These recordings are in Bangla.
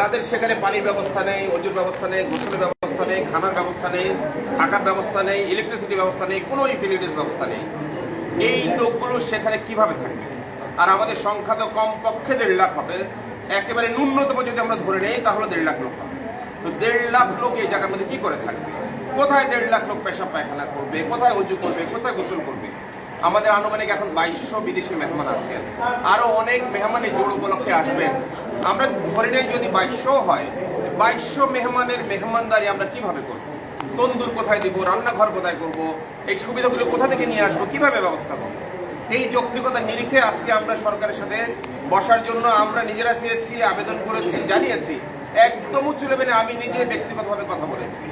তাদের সেখানে পানির ব্যবস্থা নেই ওজুর ব্যবস্থা নেই, গোসলের ব্যবস্থা নেই, খানার ব্যবস্থা নেই, থাকার ব্যবস্থা নেই ইলেকট্রিসিটি ব্যবস্থা নেই, কোনো ইউটিলিটিস ব্যবস্থা নেই। এই লোকগুলো সেখানে কীভাবে থাকবে? আর আমাদের সংখ্যা তো কম পক্ষে দেড় লাখ হবে। একেবারে ন্যূনতম যদি আমরা ধরে নেই, তাহলে দেড় লাখ লোক হবে। তো দেড় লাখ লোক এই জায়গার মধ্যে কি করে থাকবে? কোথায় দেড় লাখ লোক পেশাব পায়খানা করবে? কোথায় উঁচু করবে? কোথায় গোসল করবে? আমাদের আনুমানিক এখন বাইশশো বিদেশি মেহমান আছেন। আরও অনেক মেহমান এই জোড় উপলক্ষে আসবেন। আমরা ধরে নেই যদি বাইশশো হয়, বাইশশো মেহমানের মেহমানদারি আমরা কীভাবে করব? তন্দুর কোথায় দিব? রান্নাঘর কোথায় করব? এই সুবিধাগুলো কোথা থেকে নিয়ে আসব? কীভাবে ব্যবস্থা করব? এই যৌক্তিকতা নিরিখে আজকে আমরা সরকারের সাথে বসার জন্য আমরা নিজেরা চেয়েছি, আবেদন করেছি, জানিয়েছি। একদম উঁচু লেভেলে আমি নিজে ব্যক্তিগতভাবে কথা বলেছি।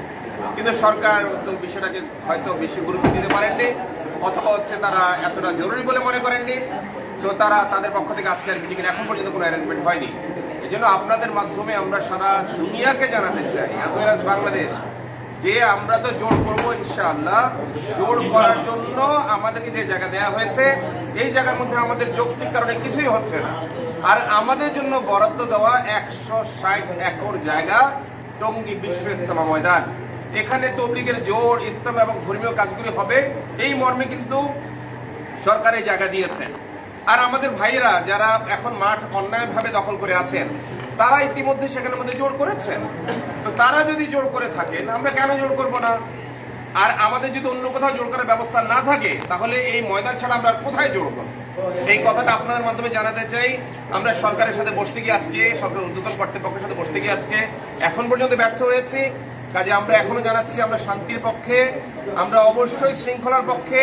কিন্তু সরকার বিষয়টাকে হয়তো বেশি গুরুত্ব দিতে পারেননি, অথবা হচ্ছে তারা এতটা জরুরি বলে মনে করেননি। তো তারা তাদের পক্ষ থেকে আজকের মিটিং এখন পর্যন্ত কোনো অ্যারেঞ্জমেন্ট হয়নি। এই জন্য আপনাদের মাধ্যমে আমরা সারা দুনিয়াকে জানাতে চাই অ্যাজ ওয়েল অ্যাজ বাংলাদেশ যে আমরা তো জোর করব ইনশাআল্লাহ। জোর করার জন্য আমাদেরকে যে জায়গা দেওয়া হয়েছে এই জায়গার মধ্যে আমাদের যৌক্তিক কারণে কিছুই হচ্ছে না। আর আমাদের জন্য বরাদ্দ দেওয়া একশো ষাট একর জায়গা টঙ্গী বিশ্ব ইস্তেমা ময়দান। এখানে তবলিগের জোর ইসলাম এবং ধর্মীয় কাজগুলি হবে। এই মর্মে কিন্তু সরকার এই জায়গা দিয়েছেন। আর আমাদের ভাইয়েরা যারা এখন মাঠ অন্যায়ভাবে দখল করে আছেন, তারা ইতিমধ্যে সেখানের মধ্যে জোর করেছেন। তো তারা যদি জোর করে থাকেন, আমরা কেন জোর করব না? আর আমাদের যদি অন্য কোথাও জোর করার ব্যবস্থা না থাকে, তাহলে এই ময়দান ছাড়া আমরা কোথায় জোর করব? এই কথাটা আপনাদের মাধ্যমে জানাতে চাই। আমরা সরকারের সাথে বসতে গিয়ে আজকে, সরকার উদ্যোতন কর্তৃপক্ষের সাথে বসতে গিয়ে আজকে এখন পর্যন্ত ব্যর্থ হয়েছি। কাজে আমরা এখনও জানাচ্ছি, আমরা শান্তির পক্ষে, আমরা অবশ্যই শৃঙ্খলার পক্ষে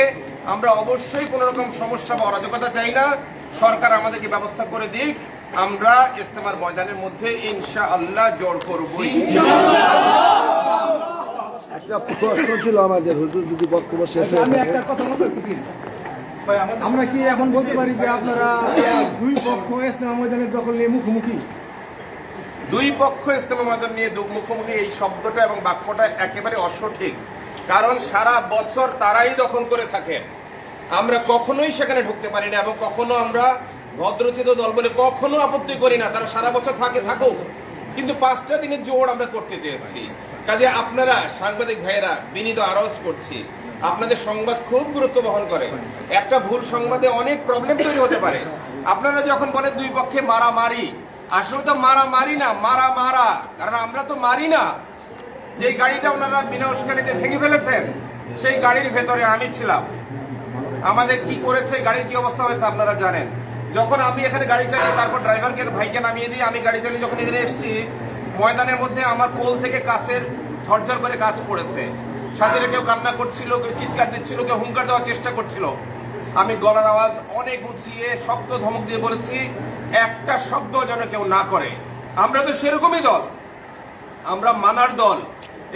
আমরা অবশ্যই কোনো রকম সমস্যা বা অরাজকতা চাই না। সরকার আমাদেরকে ব্যবস্থা করে দিক। আমরা ইস্তেমার ময়দানের মধ্যে ইনশা আল্লাহ জোর করবই। একটা প্রশ্ন ছিল আমাদের হুজুর যদি বক্তব্য শেষ হয়ে আমি একটা কথা বলব একটু please। আমরা কি এখন বলতে পারি যে আপনারা দুই পক্ষ ইসলাম ময়দানের দখল নিয়ে মুখোমুখি? দুই পক্ষ ইস্তেমা ময়দান নিয়ে দু- মুখোমুখি এই শব্দটা এবং বাক্যটা একেবারে অসঠিক। কারণ সারা বছর তারাই দখল করে থাকেন আমরা কখনোই সেখানে ঢুকতে পারি না এবং কখনো আমরা ভদ্রচিত দল বলে কখনো আপত্তি করি না, তারা সারা বছর থাকে, থাকুক। কিন্তু পাঁচটা দিনের জোর আমরা করতে চেয়েছি। কাজে আপনারা, সাংবাদিক ভাইয়েরা, বিনীত আরজ করছি। আপনাদের সংবাদ খুব গুরুত্ব বহন করে। একটা ভুল সংবাদে অনেক প্রবলেম তৈরি হতে পারে। আপনারা যখন বলেন দুই পক্ষে মারামারি, আসলে তো মারা মারি না মারা মারা কারণ আমরা তো মারি না। যে গাড়িটা ওনারা বিনা উস্কানিতে ভেঙে ফেলেছেন, সেই গাড়ির ভেতরে আমি ছিলাম। আমাদের কি করেছে গাড়ির কি অবস্থা হয়েছে আপনারা জানেন। যখন আমি এখানে গাড়ি চালিয়ে, তারপর ড্রাইভারকে, ভাইকে নামিয়ে দিয়ে আমি গাড়ি চালিয়ে যখন এখানে এসেছি, ময়দানের মধ্যে আমার কোল থেকে কাছের ঝরঝর করে কাজ পড়েছে। সাথে কেউ কান্না করছিল, কেউ চিৎকার দিচ্ছিল, কেউ হুঙ্কার দেওয়ার চেষ্টা করছিল। আমি গলার আওয়াজ অনেক উঁচিয়ে শব্দ ধমক দিয়ে বলেছি, একটা শব্দ যেন কেউ না করে। আমরা তো সেরকমই দল। আমরা মানার দল।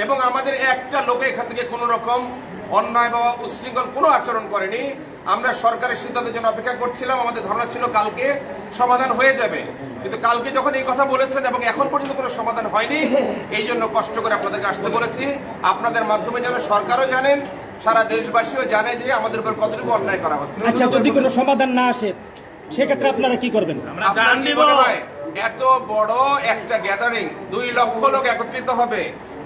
এবং আমাদের একটা লোকে এখান থেকে কোনো রকম অন্যায় বা উশৃঙ্খল কোনো আচরণ করেনি। আমরা সরকারের সিদ্ধান্তের জন্য অপেক্ষা করছিলাম আমাদের ধারণা ছিল কালকে সমাধান হয়ে যাবে। কিন্তু কালকে যখন এই কথা বলেছেন এবং এখন পর্যন্ত কোনো সমাধান হয়নি এই জন্য কষ্ট করে আপনাদেরকে আসতে বলেছি। আপনাদের মাধ্যমে যেন সরকারও জানেন সারা দেশবাসীও জানে যে আমাদের উপর কতটুকু অন্যায় করা হচ্ছে। আচ্ছা যদি কোনো সমাধান না আসে সেক্ষেত্রে আপনারা কি করবেন? মনে হয় এত বড় একটা গ্যাদারিং দুই লক্ষ লোক একত্রিত হবে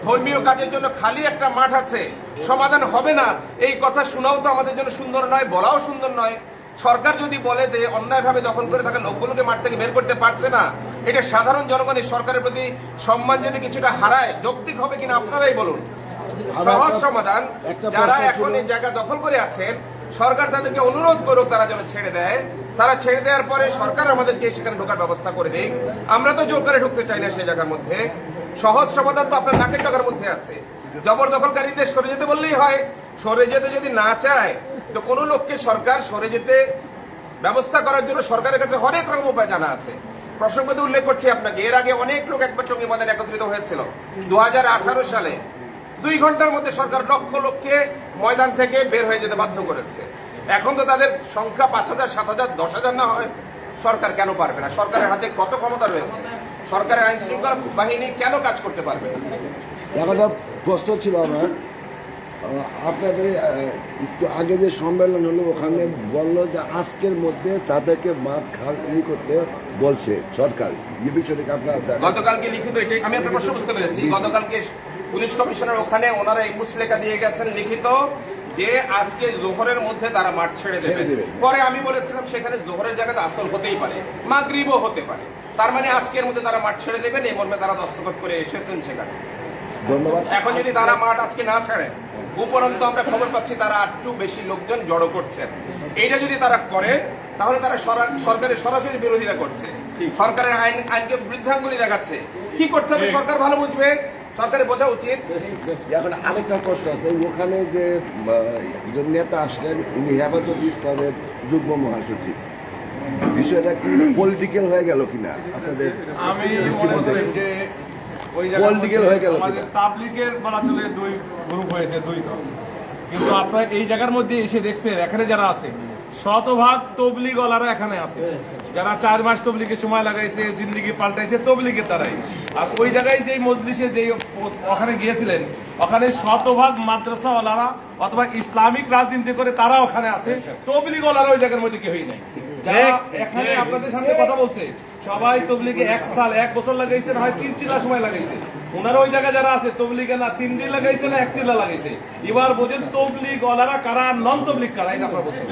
ধর্মীয় কাজের জন্য খালি একটা মাঠ আছে। সমাধান হবে না। এই কথা শোনাও তো আমাদের জন্য সুন্দর নয় বলাও সুন্দর নয়। সরকার যদি বলে যে অন্যায়ভাবে দখল করে থাকা লোকগুলোকে মাঠ থেকে বের করতে পারছে না এটা সাধারণ জনগণের সরকারের প্রতি সম্মান যদি কিছুটা হারায় যৌক্তিক হবে কিনা আপনারাই বলুন। সহজ সমাধান। যারা এখন এই জায়গা দখল করে আছেন সরকার তাদেরকে অনুরোধ করুক তারা যেন ছেড়ে দেয়। তারা ছেড়ে দেওয়ার পরে সরকার আমাদেরকে সেখানে ঢোকার ব্যবস্থা করে দিক। আমরা তো জোর করে ঢুকতে চাই না সেই জায়গার মধ্যে। সহজ সমাধান তো আপনার নাকের টাকার মধ্যে আছে। জবরদখলকারীদের সরে যেতে বললেই হয়। সরে যেতে যদি না চায়, তো কোনো লোককে সরকার সরে যেতে ব্যবস্থা করার জন্য সরকারের কাছে অনেক রকম উপায় জানা আছে। প্রসঙ্গতে উল্লেখ করছি আপনাকে, এর আগে অনেক লোক একবার টঙ্গী ময়দানে একত্রিত হয়েছিল। দু হাজার আঠারো সালে দুই ঘণ্টার মধ্যে সরকার লক্ষ লোককে ময়দান থেকে বের হয়ে যেতে বাধ্য করেছে। এখন তো তাদের সংখ্যা পাঁচ হাজার, সাত হাজার, দশ হাজার না হয়। সরকার কেন পারবে না? সরকারের হাতে কত ক্ষমতা রয়েছে? সরকারের আইন শৃঙ্খলা বাহিনী কেন কাজ করতে পারবে? একটা প্রশ্ন ছিল আমার। আপনাদের একটু আগে যে সম্মেলন হলো ওখানে বলল যে আজকের মধ্যে তাদেরকে মাঠ খাল ই করতে বলছে সরকার। এই বিষয়টাকে আপনারা? গতকালকে লিখিত এটাই আমি আপনার প্রশ্ন বুঝতে পেরেছি। গতকালকে পুলিশ কমিশনার ওখানে ওনারা এই লেখা দিয়ে গেছেন লিখিত যে আজকে জোহরের মধ্যে তারা মাঠ ছেড়ে দেবে। পরে আমি বলেছিলাম সেখানে জোহরের জায়গাতে আসল হতেই পারে মাগরিবও হতে পারে। তার মানে আজকের মধ্যে তারা মাঠ ছেড়ে দেবেন এই মর্মে তারা দস্তখত করে এসেছেন সেখানে। ধন্যবাদ। এখন যদি তারা মাঠ আজকে না ছাড়ে উপরন্ত আমরা খবর পাচ্ছি তারা একটু বেশি লোকজন জড়ো করছেন এইটা যদি তারা করে তাহলে তারা সরকারের সরাসরি বিরোধিতা করছে। সরকারের আইন আইনকে বৃদ্ধাঙ্গুলি দেখাচ্ছে। কি করতে হবে? সরকার ভালো বুঝবে। সরকারের বোঝা উচিত। এখন আরেকটা প্রশ্ন আছে। ওখানে যে নেতা আসলেন উনি হেফাজত ইসলামের যুগ্ম মহাসচিব। বিষয়টা কি পলিটিক্যাল হয়ে গেল কিনা? আপনাদের Political হয়ে গেল তাবলিকের বলা চলে দুই গ্রুপ হয়েছে দুই দল। কিন্তু আপনারা এই জায়গার মধ্যে এসে দেখছেন এখানে যারা আছে শতভাগ এখানে আছে। যারা চার মাস তবলিগে সময় লাগাইছে জিন্দিগি পাল্টাইছে তবলিগের দ্বারাই। আর ওই জায়গায় যেই মজলিসে যেই ওখানে গিয়েছিলেন ওখানে শতভাগ মাদ্রাসা ওলারা অথবা ইসলামিক রাজনীতি করে তারা ওখানে আছে। তবলিগ ওলারা ওই জায়গার মধ্যে কেউই নাই। যারা এখানে আপনাদের সামনে কথা বলছে, সবাই তবলিগে এক সাল, এক বছর লাগাইছে, না হয় তিন চিলা সময় লাগাইছে। ওনারা ওই জায়গায় যারা আছে, তবলিগে না, তিন দিন লাগাইছে, না এক চিলা লাগাইছে। এবার বোঝেন তবলিগ ওনারা কারা, নন তবলিগ কারা, এটা আপনার বোঝেন